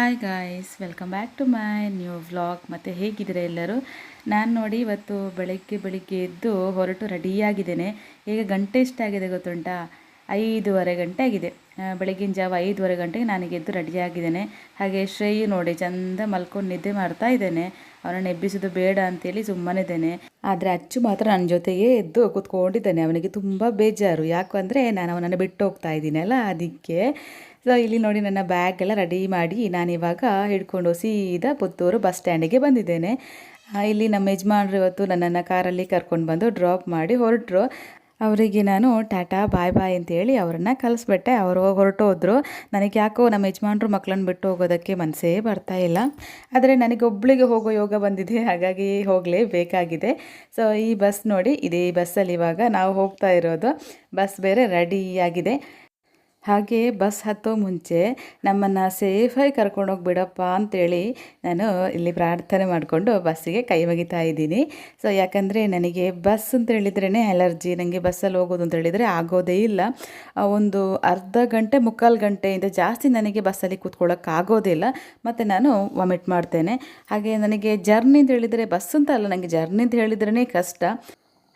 Hi guys welcome back to my new vlog ಮತ್ತು ಹೇಗಿದ್ದೀರಾ ಎಲ್ಲರೂ? ನಾನು ನೋಡಿ ಇವತ್ತು ಬೆಳಗ್ಗೆ ಬೆಳಿಗ್ಗೆ ಎದ್ದು ಹೊರಟು ರೆಡಿಯಾಗಿದ್ದೇನೆ ಈಗ ಗಂಟೆ ಎಷ್ಟಾಗಿದೆ ಗೊತ್ತುಂಟಾ? ಐದೂವರೆ ಗಂಟೆ ಆಗಿದೆ. ಬೆಳಗಿನ ಜಾವ ಐದೂವರೆ ಗಂಟೆಗೆ ನನಗೆ ಎದ್ದು ರೆಡಿಯಾಗಿದ್ದೇನೆ ಹಾಗೆ ಶ್ರೇಯು ನೋಡಿ ಚಂದ ಮಲ್ಕೊಂಡು ನಿದ್ದೆ ಮಾಡ್ತಾ ಇದ್ದೇನೆ. ಅವನನ್ನು ಎಬ್ಬಿಸೋದು ಬೇಡ ಅಂತೇಳಿ ಸುಮ್ಮನಿದ್ದೇನೆ ಆದರೆ ಅಚ್ಚು ಮಾತ್ರ ನನ್ನ ಜೊತೆಗೆ ಎದ್ದು ಕೂತ್ಕೊಂಡಿದ್ದಾನೆ. ಅವನಿಗೆ ತುಂಬ ಬೇಜಾರು. ಯಾಕಂದರೆ ನಾನು ಅವನನ್ನು ಬಿಟ್ಟು ಹೋಗ್ತಾ ಇದ್ದೀನಲ್ಲ, ಅದಕ್ಕೆ ಸೊ ಇಲ್ಲಿ ನೋಡಿ ನನ್ನ ಬ್ಯಾಗ್ ಎಲ್ಲ ರೆಡಿ ಮಾಡಿ ನಾನಿವಾಗ ಹಿಡ್ಕೊಂಡು ಸೀದಾ ಪುತ್ತೂರು ಬಸ್ ಸ್ಟ್ಯಾಂಡಿಗೆ ಬಂದಿದ್ದೇನೆ. ಇಲ್ಲಿ ನಮ್ಮ ಯಜಮಾನ್ರು ಇವತ್ತು ನನ್ನನ್ನು ಕಾರಲ್ಲಿ ಕರ್ಕೊಂಡು ಬಂದು ಡ್ರಾಪ್ ಮಾಡಿ ಹೊರಟರು. ಅವರಿಗೆ ನಾನು, ಟಾಟಾ, ಬಾಯ್ ಬಾಯ್ ಅಂತೇಳಿ ಅವರನ್ನು ಕಲಿಸ್ಬಿಟ್ಟೆ ಅವರು ಹೊರಟು ಹೋದರು. ನನಗೆ ಯಾಕೋ ನಮ್ಮ ಯಜಮಾನ್ರು ಮಕ್ಕಳನ್ನ ಬಿಟ್ಟು ಹೋಗೋದಕ್ಕೆ ಮನಸ್ಸೇ ಬರ್ತಾ ಇಲ್ಲ. ಆದರೆ ನನಗೆ ಒಬ್ಳಿಗೆ ಹೋಗೋ ಯೋಗ ಬಂದಿದೆ, ಹಾಗಾಗಿ ಹೋಗಲೇಬೇಕಾಗಿದೆ ಸೊ ಈ ಬಸ್ ನೋಡಿ, ಇದೇ ಬಸ್ಸಲ್ಲಿ ಇವಾಗ ನಾವು ಹೋಗ್ತಾ ಇರೋದು. ಬಸ್ ಬೇರೆ ರೆಡಿಯಾಗಿದೆ ಹಾಗೆ ಬಸ್ ಹತ್ತೋ ಮುಂಚೆ ನಮ್ಮನ್ನು ಸೇಫಾಗಿ ಕರ್ಕೊಂಡೋಗಿ ಬಿಡಪ್ಪ ಅಂತೇಳಿ ನಾನು ಇಲ್ಲಿ ಪ್ರಾರ್ಥನೆ ಮಾಡಿಕೊಂಡು ಬಸ್ಸಿಗೆ ಕೈ ಒಗಿತಾ ಇದ್ದೀನಿ. ಸೊ ಯಾಕಂದರೆ ನನಗೆ ಬಸ್ ಅಂತ ಹೇಳಿದ್ರೇ ಅಲರ್ಜಿ ನನಗೆ ಬಸ್ಸಲ್ಲಿ ಹೋಗೋದು ಅಂತ ಹೇಳಿದರೆ ಆಗೋದೇ ಇಲ್ಲ. ಒಂದು ಅರ್ಧ ಗಂಟೆ, ಮುಕ್ಕಾಲು ಗಂಟೆಯಿಂದ ಜಾಸ್ತಿ ನನಗೆ ಬಸ್ಸಲ್ಲಿ ಕೂತ್ಕೊಳ್ಳೋಕೆ ಆಗೋದಿಲ್ಲ ಮತ್ತು ನಾನು ವಾಮಿಟ್ ಮಾಡ್ತೇನೆ. ಹಾಗೆ ನನಗೆ ಜರ್ನಿ ಅಂತ ಹೇಳಿದರೆ ಬಸ್ ಅಂತ ಅಲ್ಲ ನನಗೆ ಜರ್ನಿ ಅಂತ ಹೇಳಿದ್ರೇ ಕಷ್ಟ.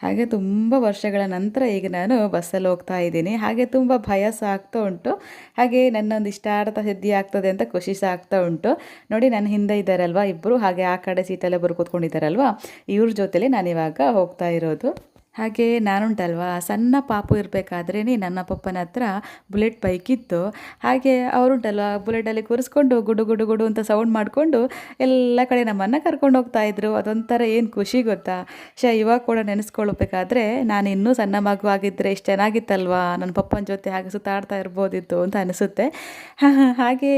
ಹಾಗೆ ತುಂಬ ವರ್ಷಗಳ ನಂತರ ಈಗ ನಾನು ಬಸ್ಸಲ್ಲಿ ಹೋಗ್ತಾ ಇದ್ದೀನಿ. ಹಾಗೆ ತುಂಬ ಭಯ ಸಹ ಆಗ್ತಾ ಉಂಟು. ಹಾಗೆ ನನ್ನೊಂದು ಇಷ್ಟಾರ್ಥ ಸಿದ್ಧಿ ಆಗ್ತದೆ ಅಂತ ಖುಷಿ ಸಹ ಆಗ್ತಾ ಉಂಟು. ನೋಡಿ, ನನ್ನ ಹಿಂದೆ ಇದ್ದಾರಲ್ವ ಇಬ್ಬರು ಹಾಗೆ ಆ ಕಡೆ ಸೀಟಲ್ಲೇ ಬರು ಕೂತ್ಕೊಂಡಿದ್ದಾರಲ್ವ? ಇವ್ರ ಜೊತೆಲಿ ನಾನಿವಾಗ ಹೋಗ್ತಾ ಇರೋದು. ಹಾಗೆ ನಾನುಂಟಲ್ವಾ? ಸಣ್ಣ ಪಾಪು ಇರಬೇಕಾದ್ರೇ ನನ್ನ ಪಪ್ಪನ ಹತ್ರ ಬುಲೆಟ್ ಬೈಕ್ ಇತ್ತು. ಹಾಗೆ ಅವರುಂಟಲ್ವ? ಬುಲೆಟಲ್ಲಿ ಕೂರಿಸ್ಕೊಂಡು ಗುಡು ಗುಡು ಗುಡು ಅಂತ ಸೌಂಡ್ ಮಾಡಿಕೊಂಡು ಎಲ್ಲ ಕಡೆ ನಮ್ಮನ್ನು ಕರ್ಕೊಂಡು ಹೋಗ್ತಾ ಇದ್ರು. ಅದೊಂಥರ ಏನು ಖುಷಿ ಗೊತ್ತಾ? ಶ ಇವಾಗ ಕೂಡ ನೆನೆಸ್ಕೊಳ್ಬೇಕಾದ್ರೆ ನಾನು ಇನ್ನೂ ಸಣ್ಣ ಮಗು ಆಗಿದ್ದರೆ ಇಷ್ಟು ಚೆನ್ನಾಗಿತ್ತಲ್ವಾ? ನನ್ನ ಪಪ್ಪನ ಜೊತೆ ಹಾಗೆ ಸುತ್ತಾಡ್ತಾ ಇರ್ಬೋದಿತ್ತು ಅಂತ ಅನಿಸುತ್ತೆ. ಹಾಗೆ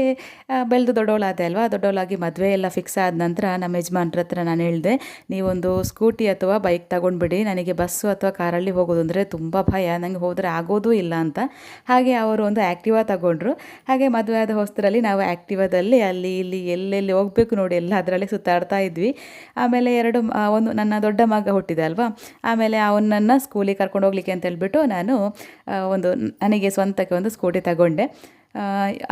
ಬೆಳೆದು ದೊಡ್ಡವಳಾದೆ ಅಲ್ವಾ? ದೊಡ್ಡವಳಾಗಿ ಮದುವೆ ಎಲ್ಲ ಫಿಕ್ಸ್ ಆದ ನಂತರ ನಮ್ಮ ಯಜಮಾನ್ರ ಹತ್ರ ನಾನು ಹೇಳಿದೆ, ನೀವೊಂದು ಸ್ಕೂಟಿ ಅಥವಾ ಬೈಕ್ ತಗೊಂಡ್ಬಿಡಿ, ನನಗೆ ಬಸ್ಸು ಅಥವಾ ಕಾರಲ್ಲಿ ಹೋಗೋದು ಅಂದರೆ ತುಂಬ ಭಯ. ನನಗೆ ಹೋದರೆ ಆಗೋದೂ ಇಲ್ಲ ಅಂತ. ಹಾಗೆ ಅವರು ಒಂದು ಆ್ಯಕ್ಟಿವಾ ತಗೊಂಡ್ರು. ಹಾಗೆ ಮದುವೆ ಆದ ಹೊಸ್ತರಲ್ಲಿ ನಾವು ಆ್ಯಕ್ಟಿವಾದಲ್ಲಿ ಅಲ್ಲಿ ಇಲ್ಲಿ ಎಲ್ಲೆಲ್ಲಿ ಹೋಗಬೇಕು ನೋಡಿ ಎಲ್ಲ ಅದರಲ್ಲಿ ಸುತ್ತಾಡ್ತಾ ಇದ್ವಿ. ಆಮೇಲೆ ಎರಡು ಒಂದು ನನ್ನ ದೊಡ್ಡ ಮಗ ಹುಟ್ಟಿದೆ ಅಲ್ವಾ? ಆಮೇಲೆ ಅವನನ್ನು ಸ್ಕೂಲಿಗೆ ಕರ್ಕೊಂಡು ಹೋಗ್ಲಿಕ್ಕೆ ಅಂತ ಹೇಳ್ಬಿಟ್ಟು ನಾನು ಒಂದು ನನಗೆ ಸ್ವಂತಕ್ಕೆ ಒಂದು ಸ್ಕೂಟಿ ತಗೊಂಡೆ.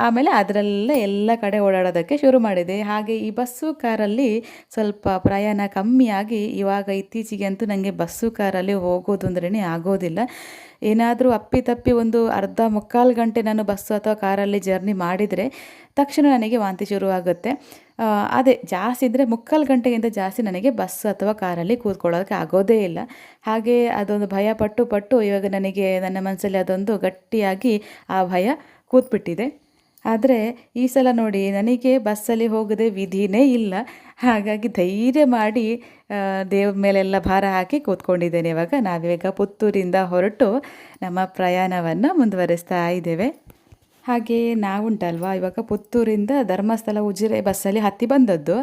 ಆಮೇಲೆ ಅದರಲ್ಲೇ ಎಲ್ಲ ಕಡೆ ಓಡಾಡೋದಕ್ಕೆ ಶುರು ಮಾಡಿದೆ. ಹಾಗೆ ಈ ಬಸ್ಸು ಕಾರಲ್ಲಿ ಸ್ವಲ್ಪ ಪ್ರಯಾಣ ಕಮ್ಮಿಯಾಗಿ ಇವಾಗ ಇತ್ತೀಚೆಗೆ ಅಂತೂ ನನಗೆ ಬಸ್ಸು ಕಾರಲ್ಲಿ ಹೋಗೋದು ಅಂದ್ರೇ ಆಗೋದಿಲ್ಲ. ಏನಾದರೂ ಅಪ್ಪಿತಪ್ಪಿ ಒಂದು ಅರ್ಧ ಮುಕ್ಕಾಲು ಗಂಟೆ ನಾನು ಬಸ್ಸು ಅಥವಾ ಕಾರಲ್ಲಿ ಜರ್ನಿ ಮಾಡಿದರೆ ತಕ್ಷಣ ನನಗೆ ವಾಂತಿ ಶುರುವಾಗುತ್ತೆ. ಅದೇ ಜಾಸ್ತಿ ಇದ್ದರೆ ಮುಕ್ಕಾಲು ಗಂಟೆಗಿಂತ ಜಾಸ್ತಿ ನನಗೆ ಬಸ್ ಅಥವಾ ಕಾರಲ್ಲಿ ಕೂತ್ಕೊಳ್ಳೋದಕ್ಕೆ ಆಗೋದೇ ಇಲ್ಲ. ಹಾಗೆ ಅದೊಂದು ಭಯ ಪಟ್ಟು ಪಟ್ಟು ಇವಾಗ ನನಗೆ ನನ್ನ ಮನಸ್ಸಲ್ಲಿ ಅದೊಂದು ಗಟ್ಟಿಯಾಗಿ ಆ ಭಯ ಕೂತ್ಬಿಟ್ಟಿದೆ. ಆದರೆ ಈ ಸಲ ನೋಡಿ ನನಗೆ ಬಸ್ಸಲ್ಲಿ ಹೋಗದೆ ವಿಧಿನೇ ಇಲ್ಲ. ಹಾಗಾಗಿ ಧೈರ್ಯ ಮಾಡಿ ದೇವ್ರ ಮೇಲೆಲ್ಲ ಭಾರ ಹಾಕಿ ಕೂತ್ಕೊಂಡಿದ್ದೇನೆ ಇವಾಗ. ನಾವೀಗ ಪುತ್ತೂರಿಂದ ಹೊರಟು ನಮ್ಮ ಪ್ರಯಾಣವನ್ನು ಮುಂದುವರಿಸ್ತಾ ಇದ್ದೇವೆ. ಹಾಗೆ ನಾವುಂಟಲ್ವಾ? ಇವಾಗ ಪುತ್ತೂರಿಂದ ಧರ್ಮಸ್ಥಳ ಉಜಿರೆ ಬಸ್ಸಲ್ಲಿ ಹತ್ತಿ ಬಂದದ್ದು.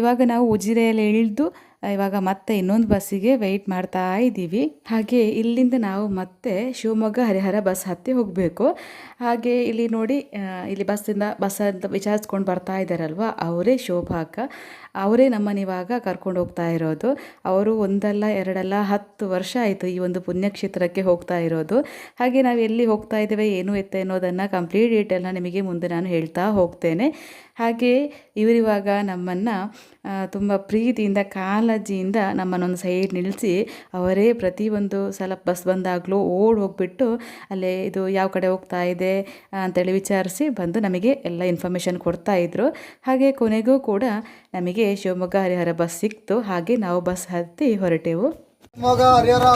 ಇವಾಗ ನಾವು ಉಜಿರೆಯಲ್ಲಿ ಇಳಿದು ಇವಾಗ ಮತ್ತೆ ಇನ್ನೊಂದು ಬಸ್ಸಿಗೆ ವೆಯ್ಟ್ ಮಾಡ್ತಾ ಇದ್ದೀವಿ. ಹಾಗೆ ಇಲ್ಲಿಂದ ನಾವು ಮತ್ತೆ ಶಿವಮೊಗ್ಗ ಹರಿಹರ ಬಸ್ ಹತ್ತಿ ಹೋಗಬೇಕು. ಹಾಗೆ ಇಲ್ಲಿ ನೋಡಿ ಇಲ್ಲಿ ಬಸ್ಸಿಂದ, ಬಸ್ ಅಂತ ವಿಚಾರಿಸ್ಕೊಂಡು ಬರ್ತಾ ಇದ್ದಾರಲ್ವ ಅವರೇ ಶೋಭಾ ಅಕ್ಕ ಅವರೇ ನಮ್ಮನ್ನು ಇವಾಗ ಕರ್ಕೊಂಡು ಹೋಗ್ತಾ ಇರೋದು. ಅವರು ಒಂದಲ್ಲ, ಎರಡಲ್ಲ, ಹತ್ತು ವರ್ಷ ಆಯಿತು ಈ ಒಂದು ಪುಣ್ಯಕ್ಷೇತ್ರಕ್ಕೆ ಹೋಗ್ತಾ ಇರೋದು. ಹಾಗೆ ನಾವು ಎಲ್ಲಿ ಹೋಗ್ತಾ ಇದ್ದೇವೆ, ಏನು ಎತ್ತ ಅನ್ನೋದನ್ನು ಕಂಪ್ಲೀಟ್ ಡೀಟೇಲ್ನ ನಿಮಗೆ ಮುಂದೆ ನಾನು ಹೇಳ್ತಾ ಹೋಗ್ತೇನೆ. ಹಾಗೆ ಇವರಿವಾಗ ನಮ್ಮನ್ನು ತುಂಬ ಪ್ರೀತಿಯಿಂದ, ಕಾಳಜಿಯಿಂದ ನಮ್ಮನ್ನೊಂದು ಸೈಡ್ ನಿಲ್ಲಿಸಿ ಅವರೇ ಪ್ರತಿಯೊಂದು ಸಲ ಬಸ್ ಬಂದಾಗಲೂ ಓಡ್ ಹೋಗ್ಬಿಟ್ಟು ಅಲ್ಲೇ ಇದು ಯಾವ ಕಡೆ ಹೋಗ್ತಾ ಇದೆ ಅಂತೇಳಿ ವಿಚಾರಿಸಿ ಬಂದು ನಮಗೆ ಎಲ್ಲ ಇನ್ಫಾರ್ಮೇಷನ್ ಕೊಡ್ತಾ ಇದ್ದರು ಹಾಗೆ ಕೊನೆಗೂ ಕೂಡ ನಮಗೆ ಶಿವಮೊಗ್ಗ ಹರಿಹರ ಬಸ್ ಸಿಕ್ತು. ಹಾಗೆ ನಾವು ಬಸ್ ಹತ್ತಿ ಹೊರಟೆವು. ಶಿವಮೊಗ್ಗ ಹರಿಹರ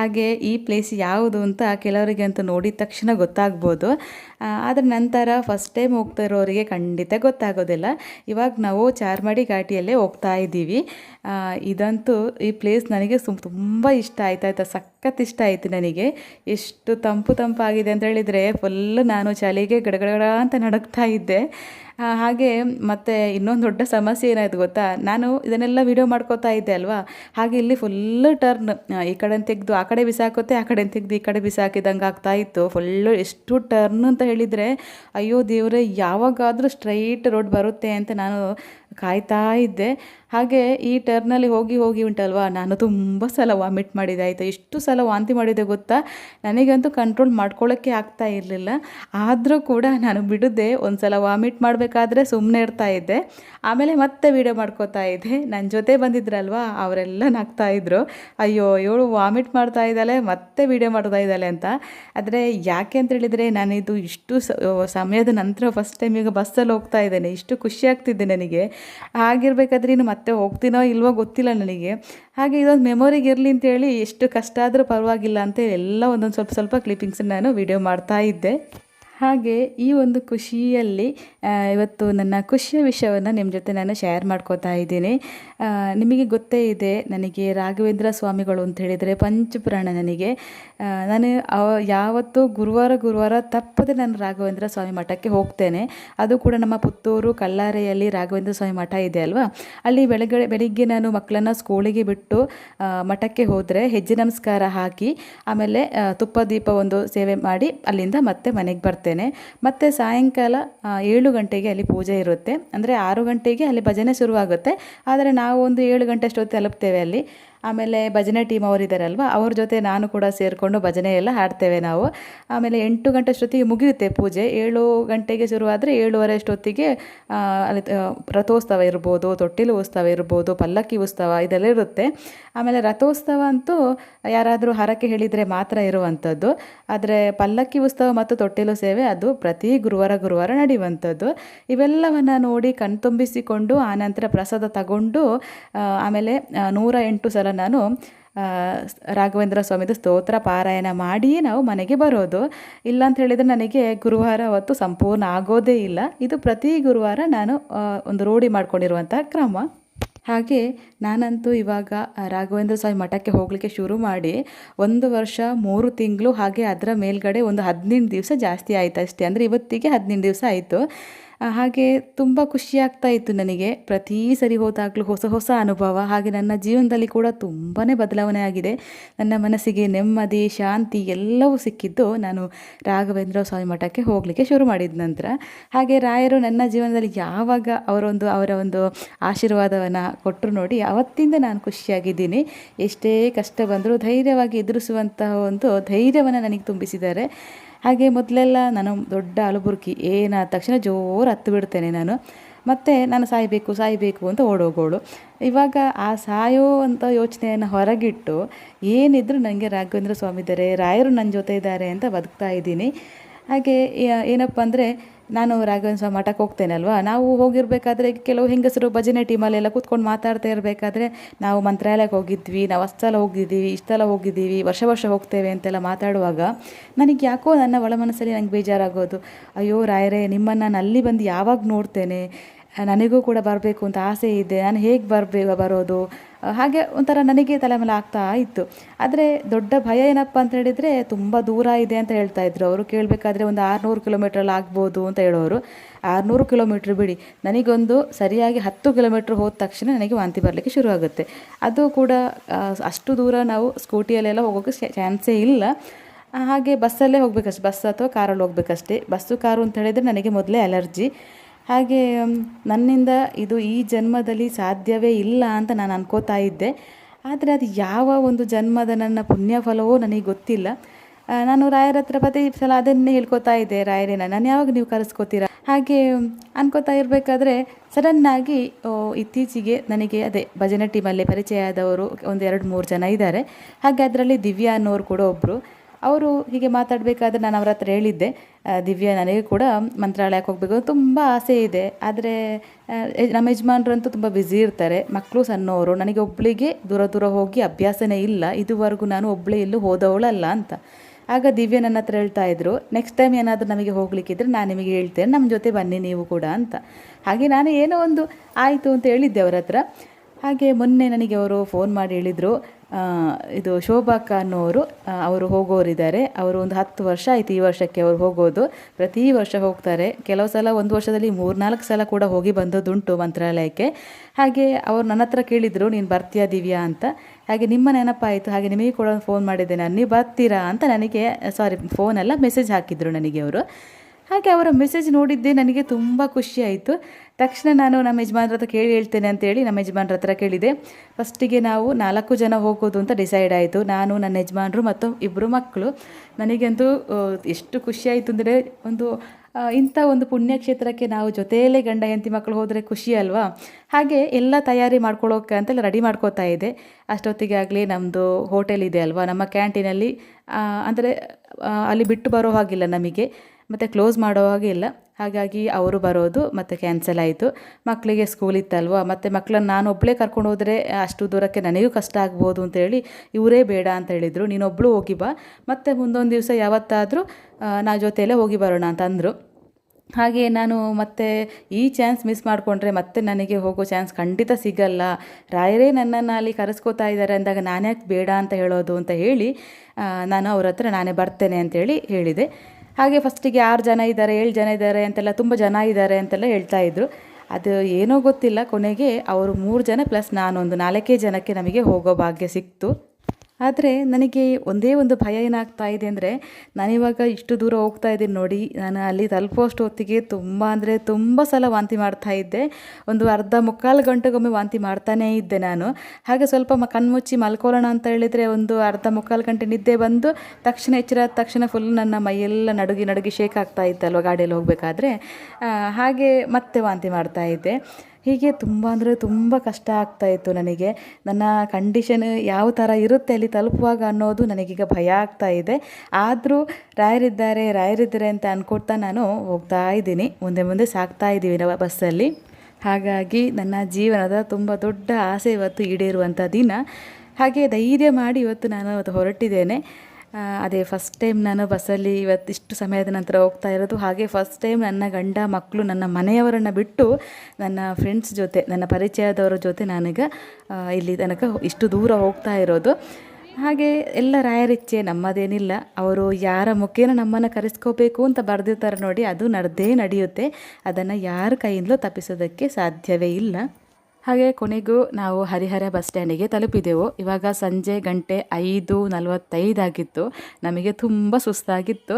ಹಾಗೆ ಈ ಪ್ಲೇಸ್ ಯಾವುದು ಅಂತ ಕೆಲವರಿಗೆ ಅಂತ ನೋಡಿದ ತಕ್ಷಣ ಗೊತ್ತಾಗ್ಬೋದು. ಅದರ ನಂತರ ಫಸ್ಟ್ ಟೈಮ್ ಹೋಗ್ತಾ ಇರೋರಿಗೆ ಖಂಡಿತ ಗೊತ್ತಾಗೋದಿಲ್ಲ. ಇವಾಗ ನಾವು ಚಾರ್ಮಾಡಿ ಘಾಟಿಯಲ್ಲೇ ಹೋಗ್ತಾ ಇದ್ದೀವಿ. ಇದಂತೂ ಈ ಪ್ಲೇಸ್ ನನಗೆ ಸುಮ್ ತುಂಬ ಇಷ್ಟ ಆಯ್ತು, ಆಯ್ತಾ? ಸಖತ್ ಇಷ್ಟ ಆಯಿತು ನನಗೆ. ಎಷ್ಟು ತಂಪು ತಂಪಾಗಿದೆ ಅಂತ ಹೇಳಿದರೆ ಫುಲ್ಲು ನಾನು ಚಳಿಗೆ ಗಡಗಡ ಅಂತ ನಡಗ್ತಾ ಇದ್ದೆ. ಹಾಗೆ ಮತ್ತು ಇನ್ನೊಂದು ದೊಡ್ಡ ಸಮಸ್ಯೆ ಏನಾಯ್ತು ಗೊತ್ತಾ? ನಾನು ಇದನ್ನೆಲ್ಲ ವಿಡಿಯೋ ಮಾಡ್ಕೋತಾ ಇದ್ದೆ ಅಲ್ವಾ? ಹಾಗೆ ಇಲ್ಲಿ ಫುಲ್ಲು ಟರ್ನ್ ಈ ಕಡೆ ತೆಗೆದು, ಆ ಕಡೆ ಬಿಸಾಕುತ್ತೆ ಆ ಕಡೆ ತೆಗೆದು, ಈ ಕಡೆ ಬಿಸಾಕಿದಂಗೆ ಆಗ್ತಾ ಇತ್ತು. ಫುಲ್ಲು ಎಷ್ಟು ಟರ್ನ್ ಅಂತ ಹೇಳಿದರೆ, ಅಯ್ಯೋ ದೇವರೇ, ಯಾವಾಗಾದರೂ ಸ್ಟ್ರೈಟ್ ರೋಡ್ ಬರುತ್ತೆ ಅಂತ ನಾನು ಕಾಯ್ತಾ ಇದ್ದೆ. ಹಾಗೆ ಈ ಟರ್ನಲ್ಲಿ ಹೋಗಿ ಹೋಗಿ ಉಂಟಲ್ವಾ, ನಾನು ತುಂಬ ಸಲ ವಾಮಿಟ್ ಮಾಡಿದೆ, ಆಯಿತಾ? ಎಷ್ಟು ಸಲ ವಾಂತಿ ಮಾಡಿದೆ ಗೊತ್ತಾ? ನನಗಂತೂ ಕಂಟ್ರೋಲ್ ಮಾಡ್ಕೊಳ್ಳೋಕ್ಕೆ ಆಗ್ತಾ ಇರಲಿಲ್ಲ. ಆದರೂ ಕೂಡ ನಾನು ಬಿಡದೆ ಒಂದು ಸಲ ವಾಮಿಟ್ ಮಾಡಬೇಕಾದ್ರೆ ಸುಮ್ಮನೆ ಇರ್ತಾ ಇದ್ದೆ. ಆಮೇಲೆ ಮತ್ತೆ ವೀಡಿಯೋ ಮಾಡ್ಕೋತಾ ಇದ್ದೆ. ನನ್ನ ಜೊತೆ ಬಂದಿದ್ರಲ್ವಾ? ಅವರೆಲ್ಲ ನಗ್ತಾ ಇದ್ರು. ಅಯ್ಯೋ, ಇವಳು ವಾಮಿಟ್ ಮಾಡ್ತಾ ಇದ್ದಾಳೆ, ಮತ್ತೆ ವೀಡಿಯೋ ಮಾಡ್ತಾ ಇದ್ದಾಳೆ ಅಂತ. ಆದರೆ ಯಾಕೆ ಅಂತ ಹೇಳಿದರೆ, ನಾನಿದು ಇಷ್ಟು ಸ, ಸಮಯದ ನಂತರ ಫಸ್ಟ್ ಟೈಮ್ ಈಗ ಬಸ್ಸಲ್ಲಿ ಹೋಗ್ತಾ ಇದ್ದೇನೆ. ಇಷ್ಟು ಖುಷಿ ಆಗ್ತಿದೆ ನನಗೆ. ಹಾಗಿರ್ಬೇಕಾದ್ರೆ ಇನ್ನು ಮತ್ತೆ ಹೋಗ್ತೀನೋ ಇಲ್ವೋ ಗೊತ್ತಿಲ್ಲ ನನಗೆ. ಹಾಗೆ ಇದೊಂದು ಮೆಮೊರಿಗೆ ಇರಲಿ ಅಂತೇಳಿ ಎಷ್ಟು ಕಷ್ಟ ಆದರೂ ಪರವಾಗಿಲ್ಲ ಅಂತ ಎಲ್ಲ ಒಂದೊಂದು ಸ್ವಲ್ಪ ಸ್ವಲ್ಪ ಕ್ಲಿಪ್ಪಿಂಗ್ಸನ್ನ ನಾನು ವೀಡಿಯೋ ಮಾಡ್ತಾ ಇದ್ದೆ. ಹಾಗೆ ಈ ಒಂದು ಖುಷಿಯಲ್ಲಿ ಇವತ್ತು ನನ್ನ ಖುಷಿಯ ವಿಷಯವನ್ನು ನಿಮ್ಮ ಜೊತೆ ನಾನು ಶೇರ್ ಮಾಡ್ಕೋತಾ ಇದ್ದೀನಿ. ನಿಮಗೆ ಗೊತ್ತೇ ಇದೆ, ನನಗೆ ರಾಘವೇಂದ್ರ ಸ್ವಾಮಿಗಳು ಅಂತ ಹೇಳಿದರೆ ಪಂಚಪುರಾಣ ನನಗೆ. ನಾನು ಯಾವತ್ತೂ ಗುರುವಾರ ಗುರುವಾರ ತಪ್ಪದೆ ನಾನು ರಾಘವೇಂದ್ರ ಸ್ವಾಮಿ ಮಠಕ್ಕೆ ಹೋಗ್ತೇನೆ. ಅದು ಕೂಡ ನಮ್ಮ ಪುತ್ತೂರು ಕಲ್ಲಾರೆಯಲ್ಲಿ ರಾಘವೇಂದ್ರ ಸ್ವಾಮಿ ಮಠ ಇದೆ ಅಲ್ವಾ? ಅಲ್ಲಿ ಬೆಳಗ್ಗೆ, ಬೆಳಿಗ್ಗೆ ನಾನು ಮಕ್ಕಳನ್ನು ಸ್ಕೂಲಿಗೆ ಬಿಟ್ಟು ಮಠಕ್ಕೆ ಹೋದರೆ ಹೆಜ್ಜೆ ನಮಸ್ಕಾರ ಹಾಕಿ, ಆಮೇಲೆ ತುಪ್ಪ ದೀಪ ಒಂದು ಸೇವೆ ಮಾಡಿ ಅಲ್ಲಿಂದ ಮತ್ತೆ ಮನೆಗೆ ಬರ್ತೇನೆ. ಮತ್ತು ಸಾಯಂಕಾಲ ಏಳು ಗಂಟೆಗೆ ಅಲ್ಲಿ ಪೂಜೆ ಇರುತ್ತೆ. ಅಂದರೆ ಆರು ಗಂಟೆಗೆ ಅಲ್ಲಿ ಭಜನೆ ಶುರುವಾಗುತ್ತೆ. ಆದರೆ ನಾವು ಒಂದು ಏಳು ಗಂಟೆ ಅಷ್ಟೊತ್ತು ತಲುಪ್ತೇವೆ ಅಲ್ಲಿ. ಆಮೇಲೆ ಭಜನೆ ಟೀಮ್ ಅವರು ಇದ್ದಾರಲ್ವ ಅವ್ರ ಜೊತೆ ನಾನು ಕೂಡ ಸೇರಿಕೊಂಡು ಭಜನೆ ಎಲ್ಲ ಹಾಡ್ತೇವೆ ನಾವು. ಆಮೇಲೆ ಎಂಟು ಗಂಟೆ ಅಷ್ಟೊತ್ತಿಗೆ ಮುಗಿಯುತ್ತೆ ಪೂಜೆ. ಏಳು ಗಂಟೆಗೆ ಶುರುವಾದರೆ ಏಳುವರೆ ಅಷ್ಟೊತ್ತಿಗೆ ಅಲ್ಲಿ ರಥೋತ್ಸವ ಇರ್ಬೋದು, ತೊಟ್ಟಿಲು ಉತ್ಸವ ಇರ್ಬೋದು, ಪಲ್ಲಕ್ಕಿ ಉತ್ಸವ ಇದೆಲ್ಲ ಇರುತ್ತೆ. ಆಮೇಲೆ ರಥೋತ್ಸವ ಅಂತೂ ಯಾರಾದರೂ ಹರಕೆ ಹೇಳಿದರೆ ಮಾತ್ರ ಇರುವಂಥದ್ದು. ಆದರೆ ಪಲ್ಲಕ್ಕಿ ಉತ್ಸವ ಮತ್ತು ತೊಟ್ಟಿಲು ಸೇವೆ ಅದು ಪ್ರತಿ ಗುರುವಾರ ಗುರುವಾರ ನಡೆಯುವಂಥದ್ದು. ಇವೆಲ್ಲವನ್ನು ನೋಡಿ ಕಣ್ತುಂಬಿಸಿಕೊಂಡು ಆನಂತರ ಪ್ರಸಾದ ತಗೊಂಡು ಆಮೇಲೆ ನೂರ ಎಂಟು ಸಲ ನಾನು ರಾಘವೇಂದ್ರ ಸ್ವಾಮಿದು ಸ್ತೋತ್ರ ಪಾರಾಯಣ ಮಾಡಿಯೇ ನಾವು ಮನೆಗೆ ಬರೋದು. ಇಲ್ಲ ಅಂತ ಹೇಳಿದರೆ ನನಗೆ ಗುರುವಾರ ಹೊತ್ತು ಸಂಪೂರ್ಣ ಆಗೋದೇ ಇಲ್ಲ. ಇದು ಪ್ರತಿ ಗುರುವಾರ ನಾನು ಒಂದು ರೂಢಿ ಮಾಡ್ಕೊಂಡಿರುವಂಥ ಕ್ರಮ. ಹಾಗೆ ನಾನಂತೂ ಇವಾಗ ರಾಘವೇಂದ್ರ ಸ್ವಾಮಿ ಮಠಕ್ಕೆ ಹೋಗಲಿಕ್ಕೆ ಶುರು ಮಾಡಿ ಒಂದು ವರ್ಷ, ಮೂರು ತಿಂಗಳು ಹಾಗೆ ಅದರ ಮೇಲ್ಗಡೆ ಒಂದು ಹದಿನೆಂಟು ದಿವಸ ಜಾಸ್ತಿ ಆಯಿತು ಅಷ್ಟೇ ಅಂದರೆ ಇವತ್ತಿಗೆ ಹದಿನೆಂಟು ದಿವಸ ಆಯಿತು. ಹಾಗೆ ತುಂಬ ಖುಷಿಯಾಗ್ತಾ ಇತ್ತು ನನಗೆ. ಪ್ರತಿ ಸರಿ ಹೋದಾಗಲೂ ಹೊಸ ಹೊಸ ಅನುಭವ, ಹಾಗೆ ನನ್ನ ಜೀವನದಲ್ಲಿ ಕೂಡ ತುಂಬಾ ಬದಲಾವಣೆ ಆಗಿದೆ. ನನ್ನ ಮನಸ್ಸಿಗೆ ನೆಮ್ಮದಿ, ಶಾಂತಿ ಎಲ್ಲವೂ ಸಿಕ್ಕಿದ್ದು ನಾನು ರಾಘವೇಂದ್ರ ಸ್ವಾಮಿ ಮಠಕ್ಕೆ ಹೋಗಲಿಕ್ಕೆ ಶುರು ಮಾಡಿದ ನಂತರ. ಹಾಗೆ ರಾಯರು ನನ್ನ ಜೀವನದಲ್ಲಿ ಯಾವಾಗ ಅವರೊಂದು, ಅವರ ಒಂದು ಆಶೀರ್ವಾದವನ್ನು ಕೊಟ್ಟರು ನೋಡಿ ಅವತ್ತಿಂದ ನಾನು ಖುಷಿಯಾಗಿದ್ದೀನಿ. ಎಷ್ಟೇ ಕಷ್ಟ ಬಂದರೂ ಧೈರ್ಯವಾಗಿ ಎದುರಿಸುವಂತಹ ಒಂದು ಧೈರ್ಯವನ್ನು ನನಗೆ ತುಂಬಿಸಿದ್ದಾರೆ. ಹಾಗೆ ಮೊದಲೆಲ್ಲ ನಾನು ದೊಡ್ಡ ಅಲಬುರ್ಕಿ, ಏನಾದ ತಕ್ಷಣ ಜೋರು ಹತ್ತು ಬಿಡ್ತೇನೆ ನಾನು. ಮತ್ತು ನಾನು ಸಾಯಬೇಕು ಸಾಯಬೇಕು ಅಂತ ಓಡೋಗೋಳು. ಇವಾಗ ಆ ಸಾಯೋ ಅಂತ ಯೋಚನೆಯನ್ನು ಹೊರಗಿಟ್ಟು ಏನಿದ್ರು ನನಗೆ ರಾಘವೇಂದ್ರ ಸ್ವಾಮಿ ಇದ್ದಾರೆ ರಾಯರು ನನ್ನ ಜೊತೆ ಇದ್ದಾರೆ ಅಂತ ಬದುಕ್ತಾ ಇದ್ದೀನಿ. ಹಾಗೆ ಏನಪ್ಪ ಅಂದರೆ ನಾನು ರಾಘವೇಂದ್ರ ಸ್ವಾಮಿ ಮಠಕ್ಕೆ ಹೋಗ್ತೇನೆ ಅಲ್ವಾ ನಾವು ಹೋಗಿರಬೇಕಾದ್ರೆ ಕೆಲವು ಹೆಂಗಸರು ಭಜನೆ ಟೀಮಲ್ಲೆಲ್ಲ ಕೂತ್ಕೊಂಡು ಮಾತಾಡ್ತಾ ಇರಬೇಕಾದ್ರೆ ನಾವು ಮಂತ್ರಾಲಯಕ್ಕೆ ಹೋಗಿದ್ವಿ, ನಾವು ಅಷ್ಟೆಲ್ಲ ಹೋಗಿದ್ದೀವಿ ಇಷ್ಟು ಸಲ ಹೋಗಿದ್ದೀವಿ, ವರ್ಷ ವರ್ಷ ಹೋಗ್ತೇವೆ ಅಂತೆಲ್ಲ ಮಾತಾಡುವಾಗ ನನಗೆ ಯಾಕೋ ನನ್ನ ಒಳ ಮನಸ್ಸಲ್ಲಿ ನಂಗೆ ಬೇಜಾರಾಗೋದು. ಅಯ್ಯೋ ರಾಯರೇ, ನಿಮ್ಮನ್ನು ನಾನು ಅಲ್ಲಿ ಬಂದು ಯಾವಾಗ ನೋಡ್ತೇನೆ? ನನಗೂ ಕೂಡ ಬರಬೇಕು ಅಂತ ಆಸೆ ಇದೆ. ನಾನು ಹೇಗೆ ಬರಬೇಕು ಬರೋದು? ಹಾಗೆ ಒಂಥರ ನನಗೆ ತಲೆಮೇಲೆ ಆಗ್ತಾ ಇತ್ತು. ಆದರೆ ದೊಡ್ಡ ಭಯ ಏನಪ್ಪ ಅಂತ ಹೇಳಿದರೆ ತುಂಬ ದೂರ ಇದೆ ಅಂತ ಹೇಳ್ತಾ ಇದ್ರು. ಅವರು ಕೇಳಬೇಕಾದ್ರೆ ಒಂದು ಆರುನೂರು ಕಿಲೋಮೀಟ್ರಲ್ಲಿ ಆಗ್ಬೋದು ಅಂತ ಹೇಳೋರು. ಆರುನೂರು ಕಿಲೋಮೀಟ್ರ್ ಬಿಡಿ. ನನಗೊಂದು ಸರಿಯಾಗಿ ಹತ್ತು ಕಿಲೋಮೀಟ್ರ್ ಹೋದ ತಕ್ಷಣ ನನಗೆ ವಾಂತಿ ಬರಲಿಕ್ಕೆ ಶುರುವಾಗುತ್ತೆ ಅದು ಕೂಡ ಅಷ್ಟು ದೂರ ನಾವು ಸ್ಕೂಟಿಯಲ್ಲೆಲ್ಲ ಹೋಗೋಕ್ಕೆ ಚಾನ್ಸೇ ಇಲ್ಲ. ಹಾಗೆ ಬಸ್ಸಲ್ಲೇ ಹೋಗಬೇಕಷ್ಟೆ, ಬಸ್ ಅಥವಾ ಕಾರಲ್ಲಿ ಹೋಗಬೇಕಷ್ಟೇ. ಬಸ್ಸು, ಕಾರು ಅಂತ ಹೇಳಿದರೆ ನನಗೆ ಮೊದಲೇ ಅಲರ್ಜಿ ಹಾಗೆ ನನ್ನಿಂದ ಇದು ಈ ಜನ್ಮದಲ್ಲಿ ಸಾಧ್ಯವೇ ಇಲ್ಲ ಅಂತ ನಾನು ಅನ್ಕೋತಾ ಇದ್ದೆ. ಆದರೆ ಅದು ಯಾವ ಒಂದು ಜನ್ಮದ ನನ್ನ ಪುಣ್ಯ ಫಲವೋ ನನಗೆ ಗೊತ್ತಿಲ್ಲ. ನಾನು ರಾಯರ ಹತ್ರ ಪ್ರತಿ ಸಲ ಅದನ್ನೇ ಹೇಳ್ಕೊತಾ ಇದ್ದೆ, ರಾಯರೇ ನಾನು ಯಾವಾಗ ನೀವು ಕರೆಸ್ಕೋತೀರಾ? ಹಾಗೆ ಅನ್ಕೋತಾ ಇರಬೇಕಾದ್ರೆ ಸಡನ್ನಾಗಿ ಇತ್ತೀಚೆಗೆ ನನಗೆ ಅದೇ ಭಜನೆ ಟೀಮಲ್ಲಿ ಪರಿಚಯ ಆದವರು, ಒಂದು ಎರಡು ಮೂರು ಜನ ಇದ್ದಾರೆ. ಹಾಗೆ ಅದರಲ್ಲಿ ದಿವ್ಯಾ ಅನ್ನೋರು ಕೂಡ ಒಬ್ಬರು ಅವರು ಹೀಗೆ ಮಾತಾಡಬೇಕಾದ್ರೆ ನಾನು ಅವ್ರ ಹತ್ರ ಹೇಳಿದ್ದೆ. ದಿವ್ಯ ನನಗೆ ಕೂಡ ಮಂತ್ರಾಲಯಕ್ಕೆ ಹೋಗಬೇಕು ತುಂಬ ಆಸೆ ಇದೆ. ಆದರೆ ನಮ್ಮ ಯಜಮಾನ್ರಂತೂ ತುಂಬ ಬ್ಯುಸಿ ಇರ್ತಾರೆ. ಮಕ್ಕಳು ಸಣ್ಣವರು. ನನಗೆ ಒಬ್ಬಳಿಗೆ ದೂರ ದೂರ ಹೋಗಿ ಅಭ್ಯಾಸನೇ ಇಲ್ಲ. ಇದುವರೆಗೂ ನಾನು ಒಬ್ಬಳೇ ಎಲ್ಲೂ ಹೋದವಳಲ್ಲ ಅಂತ. ಆಗ ದಿವ್ಯ ನನ್ನ ಹತ್ರ ಹೇಳ್ತಾ ಇದ್ರು ನೆಕ್ಸ್ಟ್ ಟೈಮ್ ಏನಾದರೂ ನಮಗೆ ಹೋಗ್ಲಿಕ್ಕಿದ್ರೆ ನಾನು ನಿಮಗೆ ಹೇಳ್ತೇನೆ. ನಮ್ಮ ಜೊತೆ ಬನ್ನಿ ನೀವು ಕೂಡ ಅಂತ. ಹಾಗೆ ನಾನು ಏನೋ ಒಂದು ಆಯಿತು ಅಂತ ಹೇಳಿದ್ದೆ ಅವರ ಹತ್ರ. ಹಾಗೆ ಮೊನ್ನೆ ನನಗೆ ಅವರು ಫೋನ್ ಮಾಡಿ ಹೇಳಿದರು ಇದು ಶೋಭಾಕ ಅನ್ನೋರು ಅವರು ಹೋಗೋರಿದ್ದಾರೆ. ಅವರು ಒಂದು ಹತ್ತು ವರ್ಷ, ಆಯಿತು ಈ ವರ್ಷಕ್ಕೆ ಅವರು ಹೋಗೋದು. ಪ್ರತಿ ವರ್ಷ ಹೋಗ್ತಾರೆ. ಕೆಲವು ಸಲ ಒಂದು ವರ್ಷದಲ್ಲಿ ಮೂರ್ನಾಲ್ಕು ಸಲ ಕೂಡ ಹೋಗಿ ಬಂದದ್ದುಂಟು ಮಂತ್ರಾಲಯಕ್ಕೆ. ಹಾಗೆ ಅವರು ನನ್ನ ಹತ್ರ ಕೇಳಿದರು, ನೀನು ಬರ್ತೀಯ ದಿವ್ಯಾ ಅಂತ. ಹಾಗೆ ನಿಮ್ಮ ನೆನಪಾಯಿತು, ಹಾಗೆ ನಿಮಗೆ ಕೂಡ ಫೋನ್ ಮಾಡಿದ್ದೆ. ನಾನು, ನೀವು ಬರ್ತೀರಾ ಅಂತ ನನಗೆ ಸಾರಿ ಫೋನೆಲ್ಲ ಮೆಸೇಜ್ ಹಾಕಿದರು ನನಗೆ ಅವರು. ಹಾಗೆ ಅವರ ಮೆಸೇಜ್ ನೋಡಿದ್ದೆ ನನಗೆ ತುಂಬ ಖುಷಿ ಆಯಿತು. ತಕ್ಷಣ ನಾನು ನಮ್ಮ ಯಜಮಾನ್ರ ಹತ್ರ ಕೇಳಿ ಹೇಳ್ತೇನೆ ಅಂತೇಳಿ ನಮ್ಮ ಯಜಮಾನ್ರ ಹತ್ರ ಕೇಳಿದೆ. ಫಸ್ಟಿಗೆ ನಾವು ನಾಲ್ಕು ಜನ ಹೋಗೋದು ಅಂತ ಡಿಸೈಡ್ ಆಯಿತು. ನಾನು, ನನ್ನ ಯಜಮಾನ್ರು ಮತ್ತು ಇಬ್ಬರು ಮಕ್ಕಳು. ನನಗಂತೂ ಎಷ್ಟು ಖುಷಿ ಆಯಿತು ಅಂದರೆ ಒಂದು ಇಂಥ ಒಂದು ಪುಣ್ಯಕ್ಷೇತ್ರಕ್ಕೆ ನಾವು ಜೊತೆಯಲ್ಲೇ ಗಂಡ ಹೆಂಡತಿ ಮಕ್ಕಳು ಹೋದರೆ ಖುಷಿ ಅಲ್ವಾ? ಹಾಗೆ ಎಲ್ಲ ತಯಾರಿ ಮಾಡ್ಕೊಳ್ಳೋಕೆ ಅಂತೆಲ್ಲ ರೆಡಿ ಮಾಡ್ಕೋತಾ ಇದೆ. ಅಷ್ಟೊತ್ತಿಗೆ ಆಗಲಿ ನಮ್ಮದು ಹೋಟೆಲ್ ಇದೆ ಅಲ್ವಾ? ನಮ್ಮ ಕ್ಯಾಂಟೀನಲ್ಲಿ ಅಂದರೆ ಅಲ್ಲಿ ಬಿಟ್ಟು ಬರೋ ಹಾಗಿಲ್ಲ ನಮಗೆ. ಮತ್ತು ಕ್ಲೋಸ್ ಮಾಡೋ ಹಾಗೆ ಇಲ್ಲ. ಹಾಗಾಗಿ ಅವರು ಬರೋದು ಮತ್ತು ಕ್ಯಾನ್ಸಲ್ ಆಯಿತು. ಮಕ್ಕಳಿಗೆ ಸ್ಕೂಲ್ ಇತ್ತಲ್ವ? ಮತ್ತು ಮಕ್ಕಳನ್ನ ನಾನು ಒಬ್ಬಳೇ ಕರ್ಕೊಂಡು ಹೋದರೆ ಅಷ್ಟು ದೂರಕ್ಕೆ ನನಗೂ ಕಷ್ಟ ಆಗ್ಬೋದು ಅಂತೇಳಿ ಇವರೇ ಬೇಡ ಅಂತ ಹೇಳಿದರು. ನೀನೊಬ್ಬಳು ಹೋಗಿ ಬಾ. ಮತ್ತು ಮುಂದೊಂದು ದಿವಸ ಯಾವತ್ತಾದರೂ ನಾ ಜೊತೆಯಲ್ಲೇ ಹೋಗಿ ಬರೋಣ ಅಂತ ಅಂದರು. ಹಾಗೆ ನಾನು ಮತ್ತೆ ಈ ಚಾನ್ಸ್ ಮಿಸ್ ಮಾಡಿಕೊಂಡ್ರೆ ಮತ್ತೆ ನನಗೆ ಹೋಗೋ ಚಾನ್ಸ್ ಖಂಡಿತ ಸಿಗಲ್ಲ. ರಾಯರೇ ನನ್ನನ್ನು ಅಲ್ಲಿ ಕರೆಸ್ಕೋತಾ ಇದ್ದಾರೆ ಅಂದಾಗ ನಾನ್ಯಾಕೆ ಬೇಡ ಅಂತ ಹೇಳೋದು ಅಂತ ಹೇಳಿ ನಾನು ಅವ್ರ ಹತ್ರ ನಾನೇ ಬರ್ತೇನೆ ಅಂತೇಳಿ ಹೇಳಿದೆ. ಹಾಗೆ ಫಸ್ಟಿಗೆ ಆರು ಜನ ಇದ್ದಾರೆ, ಏಳು ಜನ ಇದ್ದಾರೆ ಅಂತೆಲ್ಲ ತುಂಬ ಜನ ಇದ್ದಾರೆ ಅಂತೆಲ್ಲ ಹೇಳ್ತಾ ಇದ್ರು. ಅದು ಏನೋ ಗೊತ್ತಿಲ್ಲ, ಕೊನೆಗೆ ಅವರು ಮೂರು ಜನ ಪ್ಲಸ್ ನಾನೊಂದು ನಾಲ್ಕೇ ಜನಕ್ಕೆ ನಮಗೆ ಹೋಗೋ ಭಾಗ್ಯ ಸಿಕ್ತು. ಆದರೆ ನನಗೆ ಒಂದೇ ಒಂದು ಭಯ ಏನಾಗ್ತಾ ಇದೆ ಅಂದರೆ ನಾನಿವಾಗ ಇಷ್ಟು ದೂರ ಹೋಗ್ತಾ ಇದ್ದೀನಿ ನೋಡಿ, ನಾನು ಅಲ್ಲಿ ತಲುಪೋಷ್ಟು ಹೊತ್ತಿಗೆ ತುಂಬ ಅಂದರೆ ತುಂಬ ಸಲ ವಾಂತಿ ಮಾಡ್ತಾ ಇದ್ದೆ. ಒಂದು ಅರ್ಧ ಮುಕ್ಕಾಲು ಗಂಟೆಗೊಮ್ಮೆ ವಾಂತಿ ಮಾಡ್ತಾನೇ ಇದ್ದೆ ನಾನು. ಹಾಗೆ ಸ್ವಲ್ಪ ಮ ಕಣ್ಮುಚ್ಚಿ ಮಲ್ಕೊಳ್ಳೋಣ ಅಂತ ಹೇಳಿದರೆ ಒಂದು ಅರ್ಧ ಮುಕ್ಕಾಲು ಗಂಟೆ ನಿದ್ದೆ ಬಂದು ತಕ್ಷಣ ಎಚ್ಚರಾದ ತಕ್ಷಣ ಫುಲ್ ನನ್ನ ಮೈಯೆಲ್ಲ ನಡುಗಿ ನಡುಗಿ ಶೇಕ್ ಆಗ್ತಾ ಇತ್ತಲ್ವ ಗಾಡಿಯಲ್ಲಿ ಹೋಗಬೇಕಾದ್ರೆ. ಹಾಗೆ ಮತ್ತೆ ವಾಂತಿ ಮಾಡ್ತಾ ಇದ್ದೆ. ಹೀಗೆ ತುಂಬ ಅಂದರೆ ತುಂಬ ಕಷ್ಟ ಆಗ್ತಾ ಇತ್ತು ನನಗೆ. ನನ್ನ ಕಂಡೀಷನ್ ಯಾವ ಥರ ಇರುತ್ತೆ ಅಲ್ಲಿ ತಲುಪುವಾಗ ಅನ್ನೋದು ನನಗೀಗ ಭಯ ಆಗ್ತಾ ಇದೆ. ಆದರೂ ರಾಯರಿದ್ದಾರೆ ರಾಯರಿದ್ದಾರೆ ಅಂತ ಅಂದ್ಕೊಡ್ತಾ ನಾನು ಹೋಗ್ತಾ ಇದ್ದೀನಿ. ಮುಂದೆ ಮುಂದೆ ಸಾಗ್ತಾ ಇದ್ದೀವಿ ನಾವು ಬಸ್ಸಲ್ಲಿ. ಹಾಗಾಗಿ ನನ್ನ ಜೀವನದ ತುಂಬ ದೊಡ್ಡ ಆಸೆ ಇವತ್ತು ಈಡೇರುವಂಥ ದಿನ. ಹಾಗೆ ಧೈರ್ಯ ಮಾಡಿ ಇವತ್ತು ನಾನು ಹೊರಟಿದ್ದೇನೆ. ಅದೇ ಫಸ್ಟ್ ಟೈಮ್ ನಾನು ಬಸ್ಸಲ್ಲಿ ಇವತ್ತು ಇಷ್ಟು ಸಮಯದ ನಂತರ ಹೋಗ್ತಾ ಇರೋದು. ಹಾಗೆ ಫಸ್ಟ್ ಟೈಮ್ ನನ್ನ ಗಂಡ ಮಕ್ಕಳು ನನ್ನ ಮನೆಯವರನ್ನು ಬಿಟ್ಟು ನನ್ನ ಫ್ರೆಂಡ್ಸ್ ಜೊತೆ, ನನ್ನ ಪರಿಚಯದವರ ಜೊತೆ ನಾನೀಗ ಇಲ್ಲಿ ತನಕ ಇಷ್ಟು ದೂರ ಹೋಗ್ತಾ ಇರೋದು. ಹಾಗೆ ಎಲ್ಲ ರಾಯರಿಚ್ಛೆ ನಮ್ಮದೇನಿಲ್ಲ. ಅವರು ಯಾರ ಮುಖೇನ ನಮ್ಮನ್ನು ಕರೆಸ್ಕೋಬೇಕು ಅಂತ ಬರೆದಿರ್ತಾರೆ ನೋಡಿ, ಅದು ನಡೆದೇ ನಡೆಯುತ್ತೆ. ಅದನ್ನು ಯಾರ ಕೈಯಿಂದಲೂ ತಪ್ಪಿಸೋದಕ್ಕೆ ಸಾಧ್ಯವೇ ಇಲ್ಲ. ಹಾಗೆ ಕೊನೆಗೂ ನಾವು ಹರಿಹರ ಬಸ್ ಸ್ಟ್ಯಾಂಡಿಗೆ ತಲುಪಿದೆವು. ಇವಾಗ ಸಂಜೆ ಗಂಟೆ ಐದು ನಲವತ್ತೈದಾಗಿತ್ತು ನಮಗೆ ತುಂಬ ಸುಸ್ತಾಗಿತ್ತು.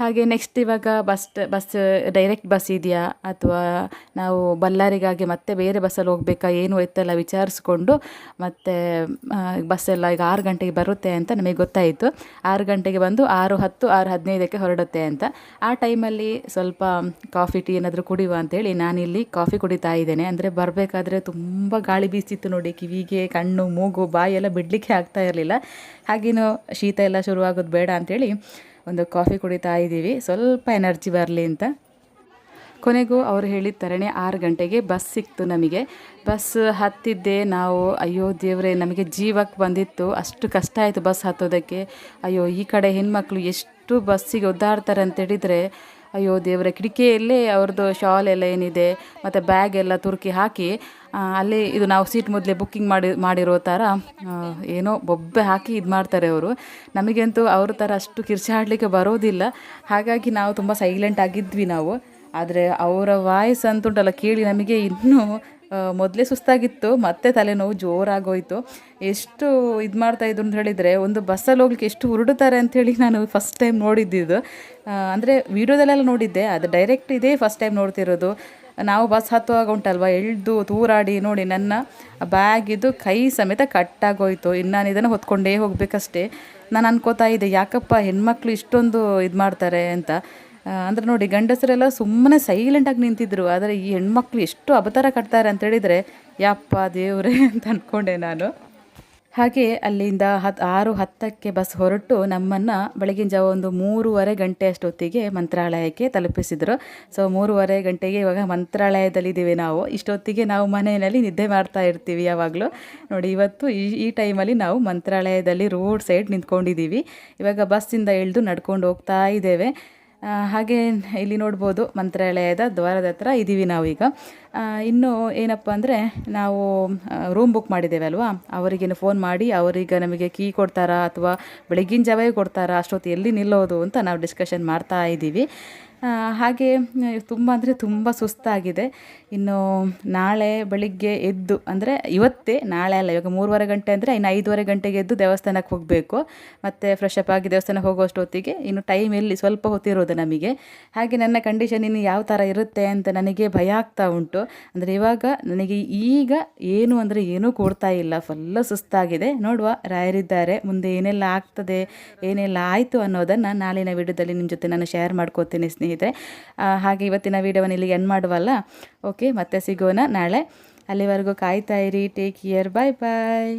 ಹಾಗೆ ನೆಕ್ಸ್ಟ್ ಇವಾಗ ಬಸ್ ಬಸ್ ಡೈರೆಕ್ಟ್ ಬಸ್ ಇದೆಯಾ? ಅಥವಾ ನಾವು ಬಳ್ಳಾರಿಗಾಗಿ ಮತ್ತೆ ಬೇರೆ ಬಸ್ಸಲ್ಲಿ ಹೋಗ್ಬೇಕಾ? ಏನು ಎತ್ತೆಲ್ಲ ವಿಚಾರಿಸ್ಕೊಂಡು ಬಸ್ ಬಸ್ಸೆಲ್ಲ ಈಗ ಆರು ಗಂಟೆಗೆ ಬರುತ್ತೆ ಅಂತ ನಮಗೆ ಗೊತ್ತಾಯಿತು. ಆರು ಗಂಟೆಗೆ ಬಂದು ಆರು ಹತ್ತು, ಆರು ಹದಿನೈದಕ್ಕೆ ಹೊರಡುತ್ತೆ ಅಂತ. ಆ ಟೈಮಲ್ಲಿ ಸ್ವಲ್ಪ ಕಾಫಿ ಟೀ ಏನಾದರೂ ಕುಡಿಯುವ ಅಂತೇಳಿ ನಾನಿಲ್ಲಿ ಕಾಫಿ ಕುಡಿತಾ ಇದ್ದೇನೆ. ಅಂದರೆ ಬರಬೇಕಾದ್ರೆ ತುಂಬ ಗಾಳಿ ಬೀಸ್ತಿತ್ತು ನೋಡಿ, ಕಿವಿಗೆ, ಕಣ್ಣು, ಮೂಗು, ಬಾಯಿ ಎಲ್ಲ ಬಿಡಲಿಕ್ಕೆ ಆಗ್ತಾ ಇರಲಿಲ್ಲ. ಹಾಗೇನು ಶೀತ ಎಲ್ಲ ಶುರುವಾಗೋದು ಬೇಡ ಅಂತೇಳಿ ಒಂದು ಕಾಫಿ ಕುಡಿತಾ ಇದ್ದೀವಿ. ಸ್ವಲ್ಪ ಎನರ್ಜಿ ಬರಲಿ ಅಂತ. ಕೊನೆಗೂ ಅವರು ಹೇಳಿದ ಥರನೇ ಆರು ಗಂಟೆಗೆ ಬಸ್ ಸಿಕ್ತು ನಮಗೆ. ಬಸ್ ಹತ್ತಿದ್ದೆ ನಾವು, ಅಯ್ಯೋ ದೇವರೇ, ನಮಗೆ ಜೀವಕ್ಕೆ ಬಂದಿತ್ತು. ಅಷ್ಟು ಕಷ್ಟ ಆಯಿತು ಬಸ್ ಹತ್ತೋದಕ್ಕೆ. ಅಯ್ಯೋ, ಈ ಕಡೆ ಹೆಣ್ಮಕ್ಳು ಎಷ್ಟು ಬಸ್ಸಿಗೆ ಒದ್ದಾಡ್ತಾರೆ ಅಂತ ಹೇಳಿದರೆ, ಅಯ್ಯೋ ದೇವರ, ಕಿಟಕಿಯಲ್ಲೇ ಅವ್ರದ್ದು ಶಾಲ್ ಎಲ್ಲ ಏನಿದೆ, ಮತ್ತು ಬ್ಯಾಗ್ ಎಲ್ಲ ತುರುಕಿ ಹಾಕಿ ಅಲ್ಲಿ ಇದು ನಾವು ಸೀಟ್ ಮೊದಲೇ ಬುಕ್ಕಿಂಗ್ ಮಾಡಿ, ಮಾಡಿರೋ ಥರ ಏನೋ ಬೊಬ್ಬೆ ಹಾಕಿ ಇದು ಮಾಡ್ತಾರೆ ಅವರು. ನಮಗಂತೂ ಅವ್ರ ಥರ ಅಷ್ಟು ಕಿರ್ಚಾಡಲಿಕ್ಕೆ ಬರೋದಿಲ್ಲ. ಹಾಗಾಗಿ ನಾವು ತುಂಬ ಸೈಲೆಂಟ್ ಆಗಿದ್ವಿ ನಾವು. ಆದರೆ ಅವರ ವಾಯ್ಸ್ ಅಂತುಂಟಲ್ಲ ಕೇಳಿ ನಮಗೆ ಇನ್ನೂ ಮೊದಲೇ ಸುಸ್ತಾಗಿತ್ತು, ಮತ್ತೆ ತಲೆನೋವು ಜೋರಾಗೋಯಿತು. ಎಷ್ಟು ಇದು ಮಾಡ್ತಾ ಇದ್ರು ಅಂತ ಹೇಳಿದರೆ, ಒಂದು ಬಸ್ಸಲ್ಲಿ ಹೋಗ್ಲಿಕ್ಕೆ ಎಷ್ಟು ಹುರುಡುತ್ತಾರೆ ಅಂಥೇಳಿ ನಾನು ಫಸ್ಟ್ ಟೈಮ್ ನೋಡಿದ್ದಿದ್ದು ಅಂದರೆ ವೀಡಿಯೋದಲ್ಲೆಲ್ಲ ನೋಡಿದ್ದೆ ಅದು ಡೈರೆಕ್ಟ್ ಇದೇ ಫಸ್ಟ್ ಟೈಮ್ ನೋಡ್ತಿರೋದು. ನಾವು ಬಸ್ ಹತ್ತುವಾಗ ಉಂಟಲ್ವ, ಎಳ್ದು ತೂರಾಡಿ ನೋಡಿ ನನ್ನ ಬ್ಯಾಗಿದ್ದು ಕೈ ಸಮೇತ ಕಟ್ಟಾಗೋಯ್ತು. ಇನ್ನು ನಾನು ಇದನ್ನು ಹೊತ್ಕೊಂಡೇ ಹೋಗಬೇಕಷ್ಟೇ. ನಾನು ಅನ್ಕೋತಾ ಇದ್ದೆ, ಯಾಕಪ್ಪ ಹೆಣ್ಮಕ್ಳು ಇಷ್ಟೊಂದು ಇದು ಮಾಡ್ತಾರೆ ಅಂತ. ಅಂದರೆ ನೋಡಿ ಗಂಡಸರೆಲ್ಲ ಸುಮ್ಮನೆ ಸೈಲೆಂಟಾಗಿ ನಿಂತಿದ್ರು. ಆದರೆ ಈ ಹೆಣ್ಮಕ್ಳು ಎಷ್ಟು ಅಬತಾರ ಕಟ್ತಾರೆ ಅಂತ ಹೇಳಿದರೆ, ಯಪ್ಪ ದೇವ್ರೆ ಅಂತ ಅಂದ್ಕೊಂಡೆ ನಾನು. ಹಾಗೆ ಅಲ್ಲಿಂದ ಹತ್, ಆರು ಹತ್ತಕ್ಕೆ ಬಸ್ ಹೊರಟು ನಮ್ಮನ್ನು ಬೆಳಗಿನ ಜಾವ ಒಂದು ಮೂರುವರೆ ಗಂಟೆ ಅಷ್ಟೊತ್ತಿಗೆ ಮಂತ್ರಾಲಯಕ್ಕೆ ತಲುಪಿಸಿದರು. ಸೊ ಮೂರುವರೆ ಗಂಟೆಗೆ ಇವಾಗ ಮಂತ್ರಾಲಯದಲ್ಲಿದ್ದೀವಿ ನಾವು. ಇಷ್ಟೊತ್ತಿಗೆ ನಾವು ಮನೆಯಲ್ಲಿ ನಿದ್ದೆ ಮಾಡ್ತಾ ಇರ್ತೀವಿ ಯಾವಾಗಲೂ. ನೋಡಿ, ಇವತ್ತು ಈ ಈ ಟೈಮಲ್ಲಿ ನಾವು ಮಂತ್ರಾಲಯದಲ್ಲಿ ರೋಡ್ ಸೈಡ್ ನಿಂತ್ಕೊಂಡಿದ್ದೀವಿ. ಇವಾಗ ಬಸ್ಸಿಂದ ಇಳಿದು ನಡ್ಕೊಂಡು ಹೋಗ್ತಾ ಇದ್ದೇವೆ. ಹಾಗೆ ಇಲ್ಲಿ ನೋಡ್ಬೋದು ಮಂತ್ರಾಲಯದ ದ್ವಾರದ ಹತ್ರ ಇದ್ದೀವಿ ನಾವೀಗ ಇನ್ನು ಏನಪ್ಪ ಅಂದರೆ ನಾವು ರೂಮ್ ಬುಕ್ ಮಾಡಿದ್ದೇವೆ ಅಲ್ವಾ? ಅವರಿಗೇನು ಫೋನ್ ಮಾಡಿ, ಅವರೀಗ ನಮಗೆ ಕೀ ಕೊಡ್ತಾರಾ ಅಥವಾ ಬೆಳಗಿನ ಜಾವೇ ಕೊಡ್ತಾರಾ, ಅಷ್ಟೊತ್ತು ಎಲ್ಲಿ ನಿಲ್ಲೋದು ಅಂತ ನಾವು ಡಿಸ್ಕಷನ್ ಮಾಡ್ತಾ ಇದ್ದೀವಿ ಹಾಗೆ ತುಂಬ ಅಂದರೆ ತುಂಬ ಸುಸ್ತಾಗಿದೆ. ಇನ್ನು ನಾಳೆ ಬೆಳಿಗ್ಗೆ ಎದ್ದು, ಅಂದರೆ ಇವತ್ತೇ ನಾಳೆ ಅಲ್ಲ, ಇವಾಗ ಮೂರುವರೆ ಗಂಟೆ ಅಂದರೆ ಇನ್ನು ಐದೂವರೆ ಗಂಟೆಗೆ ಎದ್ದು ದೇವಸ್ಥಾನಕ್ಕೆ ಹೋಗಬೇಕು. ಮತ್ತು ಫ್ರೆಶ್ ಅಪ್ ಆಗಿ ದೇವಸ್ಥಾನಕ್ಕೆ ಹೋಗುವಷ್ಟೊತ್ತಿಗೆ ಇನ್ನು ಟೈಮ್ ಎಲ್ಲಿ ಸ್ವಲ್ಪ ಹೊತ್ತಿರೋದು ನಮಗೆ. ಹಾಗೆ ನನ್ನ ಕಂಡೀಷನ್ ಇನ್ನು ಯಾವ ಥರ ಇರುತ್ತೆ ಅಂತ ನನಗೆ ಭಯ ಆಗ್ತಾ ಉಂಟು. ಅಂದರೆ ಇವಾಗ ನನಗೆ ಈಗ ಏನು ಅಂದರೆ ಏನೂ ಕೊಡ್ತಾ ಇಲ್ಲ ಫುಲ್ಲ ಸುಸ್ತಾಗಿದೆ. ನೋಡುವ, ರಾಯರಿದ್ದಾರೆ, ಮುಂದೆ ಏನೆಲ್ಲ ಆಗ್ತದೆ, ಏನೆಲ್ಲ ಆಯಿತು ಅನ್ನೋದನ್ನು ನಾಳಿನ ವಿಡಿಯೋದಲ್ಲಿ ನಿಮ್ಮ ಜೊತೆ ನಾನು ಶೇರ್ ಮಾಡ್ಕೋತೀನಿ ಸ್ನೇಹಿತರೆ. ಹಾಗೆ ಇವತ್ತಿನ ವಿಡಿಯೋವನ್ನು ಇಲ್ಲಿಗೆ ಎಂಡ್ ಮಾಡುವಲ್ಲ. ಓಕೆ ಮತ್ತೆ ಸಿಗೋಣ ನಾಳೆ. ಅಲ್ಲಿವರೆಗೂ ಇರಿ ಟೇಕ್ ಕೇರ್ ಬಾಯ್ ಬಾಯ್